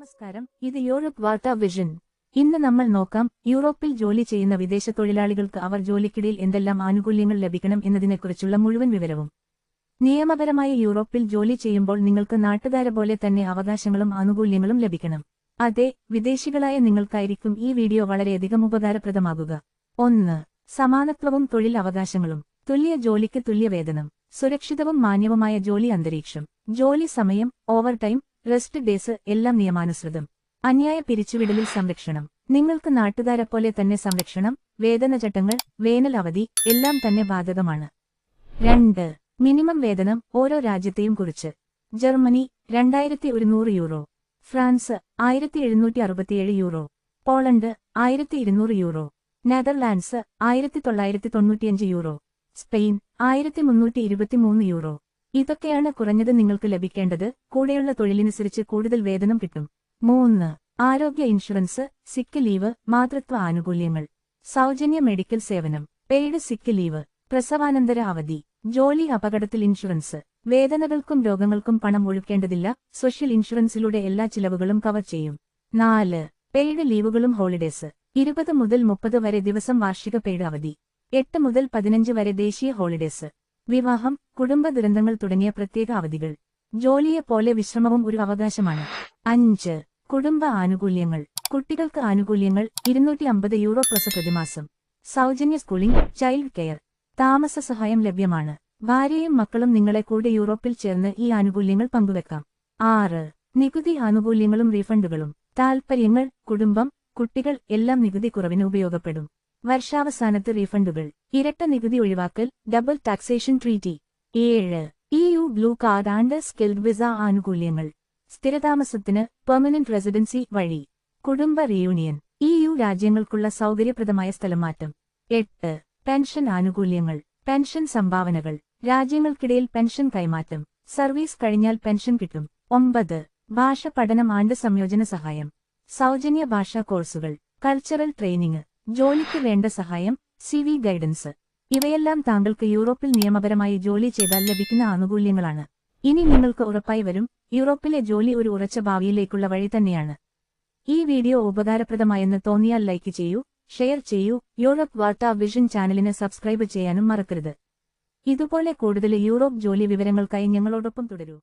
നമസ്കാരം. ഇത് യൂറോപ്പ് വാർത്താ വിഷൻ ഇന്ന് നമ്മൾ നോക്കാം യൂറോപ്പിൽ ജോലി ചെയ്യുന്ന വിദേശ തൊഴിലാളികൾക്ക് അവർ ജോലിക്കിടയിൽ എന്തെല്ലാം ആനുകൂല്യങ്ങൾ ലഭിക്കണം എന്നതിനെക്കുറിച്ചുള്ള മുഴുവൻ വിവരവും. നിയമപരമായി യൂറോപ്പിൽ ജോലി ചെയ്യുമ്പോൾ നിങ്ങൾക്ക് നാട്ടുകാരെ പോലെ തന്നെ അവകാശങ്ങളും ആനുകൂല്യങ്ങളും ലഭിക്കണം. അതെ വിദേശികളായ നിങ്ങൾക്കായിരിക്കും ഈ വീഡിയോ വളരെയധികം ഉപകാരപ്രദമാകുക. ഒന്ന് സമാനത്വവും തൊഴിൽ അവകാശങ്ങളും. തുല്യ ജോലിക്ക് തുല്യ വേതനം. സുരക്ഷിതവും മാന്യവുമായ ജോലി അന്തരീക്ഷം. ജോലി സമയം ഓവർടൈം റെസ്റ്റ് ഡേസ് എല്ലാം നിയമാനുസൃതം. അന്യായ പിരിച്ചുവിടലിൽ സംരക്ഷണം. നിങ്ങൾക്ക് നാട്ടുകാരെ പോലെ തന്നെ സംരക്ഷണം വേതനചട്ടങ്ങൾ വേനൽ അവധി എല്ലാം തന്നെ ബാധകമാണ്. രണ്ട് മിനിമം വേതനം ഓരോ രാജ്യത്തെയും കുറിച്ച്. ജർമ്മനി രണ്ടായിരത്തി ഒരുന്നൂറ് യൂറോ. ഫ്രാൻസ് ആയിരത്തി എഴുന്നൂറ്റി അറുപത്തിയേഴ് യൂറോ. പോളണ്ട് ആയിരത്തി ഇരുന്നൂറ് യൂറോ. നെതർലാൻഡ്സ് ആയിരത്തി തൊള്ളായിരത്തി തൊണ്ണൂറ്റിയഞ്ച് യൂറോ. സ്പെയിൻ ആയിരത്തി മുന്നൂറ്റി ഇരുപത്തിമൂന്ന് യൂറോ. ഇതൊക്കെയാണ് കുറഞ്ഞത് നിങ്ങൾക്ക് ലഭിക്കേണ്ടത്. കൂടെയുള്ള തൊഴിലിനനുസരിച്ച് കൂടുതൽ വേതനം കിട്ടും. മൂന്ന് ആരോഗ്യ ഇൻഷുറൻസ് സിക്ക് ലീവ് മാതൃത്വ ആനുകൂല്യങ്ങൾ. സൗജന്യ മെഡിക്കൽ സേവനം പെയ്ഡ് സിക്ക് ലീവ് പ്രസവാനന്തര അവധി ജോലി അപകടത്തിൽ ഇൻഷുറൻസ്. വേദനകൾക്കും രോഗങ്ങൾക്കും പണം ഒഴുക്കേണ്ടതില്ല. സോഷ്യൽ ഇൻഷുറൻസിലൂടെ എല്ലാ ചിലവുകളും കവർ ചെയ്യും. നാല് പെയ്ഡ് ലീവുകളും ഹോളിഡേസ് ഇരുപത് മുതൽ മുപ്പത് വരെ ദിവസം വാർഷിക പെയ്ഡ് അവധി. എട്ട് മുതൽ പതിനഞ്ച് വരെ ദേശീയ ഹോളിഡേസ് വിവാഹം കുടുംബ ദുരന്തങ്ങൾ തുടങ്ങിയ പ്രത്യേക അവധികൾ. ജോലിയെപ്പോലെ വിശ്രമവും ഒരു അവകാശമാണ്. അഞ്ച്. കുടുംബ ആനുകൂല്യങ്ങൾ. കുട്ടികൾക്ക് ആനുകൂല്യങ്ങൾ ഇരുന്നൂറ്റി അമ്പത് യൂറോ പ്ലസ് പ്രതിമാസം. സൗജന്യ സ്കൂളിംഗ് ചൈൽഡ് കെയർ. താമസ സഹായം ലഭ്യമാണ്. ഭാര്യയും മക്കളും നിങ്ങളെ കൂടെ യൂറോപ്പിൽ ചേർന്ന് ഈ ആനുകൂല്യങ്ങൾ പങ്കുവെക്കാം. ആറ്. നികുതി ആനുകൂല്യങ്ങളും റീഫണ്ടുകളും. താൽപ്പര്യങ്ങൾ കുടുംബം കുട്ടികൾ എല്ലാം നികുതി കുറവിന് ഉപയോഗപ്പെടും. വർഷാവസാനത്ത് റീഫണ്ടുകൾ. ഇരട്ട നികുതി ഒഴിവാക്കൽ ഡബിൾ ടാക്സേഷൻ ട്രീറ്റി ഏഴ്. E U blue card and skilled visa ആനുകൂല്യങ്ങൾ. സ്ഥിരതാമസത്തിന് പെർമനന്റ് റെസിഡൻസി വഴി. കുടുംബ റീയൂണിയൻ ഇ യു രാജ്യങ്ങൾക്കുള്ള സൗകര്യപ്രദമായ സ്ഥലമാറ്റം. എട്ട്. പെൻഷൻ ആനുകൂല്യങ്ങൾ. പെൻഷൻ സംഭാവനകൾ. രാജ്യങ്ങൾക്കിടയിൽ പെൻഷൻ കൈമാറ്റം. സർവീസ് കഴിഞ്ഞാൽ പെൻഷൻ കിട്ടും. ഒമ്പത്. ഭാഷ പഠനം ആണ്ട് സംയോജന സഹായം. സൗജന്യ ഭാഷാ കോഴ്സുകൾ. Cultural training. ജോലിക്ക് വേണ്ട സഹായം സി വി ഗൈഡൻസ് ഇവയെല്ലാം താങ്കൾക്ക് യൂറോപ്പിൽ നിയമപരമായി ജോലി ചെയ്താൽ ലഭിക്കുന്ന ആനുകൂല്യങ്ങളാണ്. ഇനി നിങ്ങൾക്ക് ഉറപ്പായി വരും യൂറോപ്പിലെ ജോലി ഒരു ഉറച്ച ഭാവിയിലേക്കുള്ള വഴി തന്നെയാണ്. ഈ വീഡിയോ ഉപകാരപ്രദമായെന്ന് തോന്നിയാൽ ലൈക്ക് ചെയ്യൂ ഷെയർ ചെയ്യൂ യൂറോപ്പ് വാർത്താ വിഷൻ ചാനലിന് സബ്സ്ക്രൈബ് ചെയ്യാനും മറക്കരുത്. ഇതുപോലെ കൂടുതൽ യൂറോപ്പ് ജോലി വിവരങ്ങൾക്കായി ഞങ്ങളോടൊപ്പം തുടരൂ.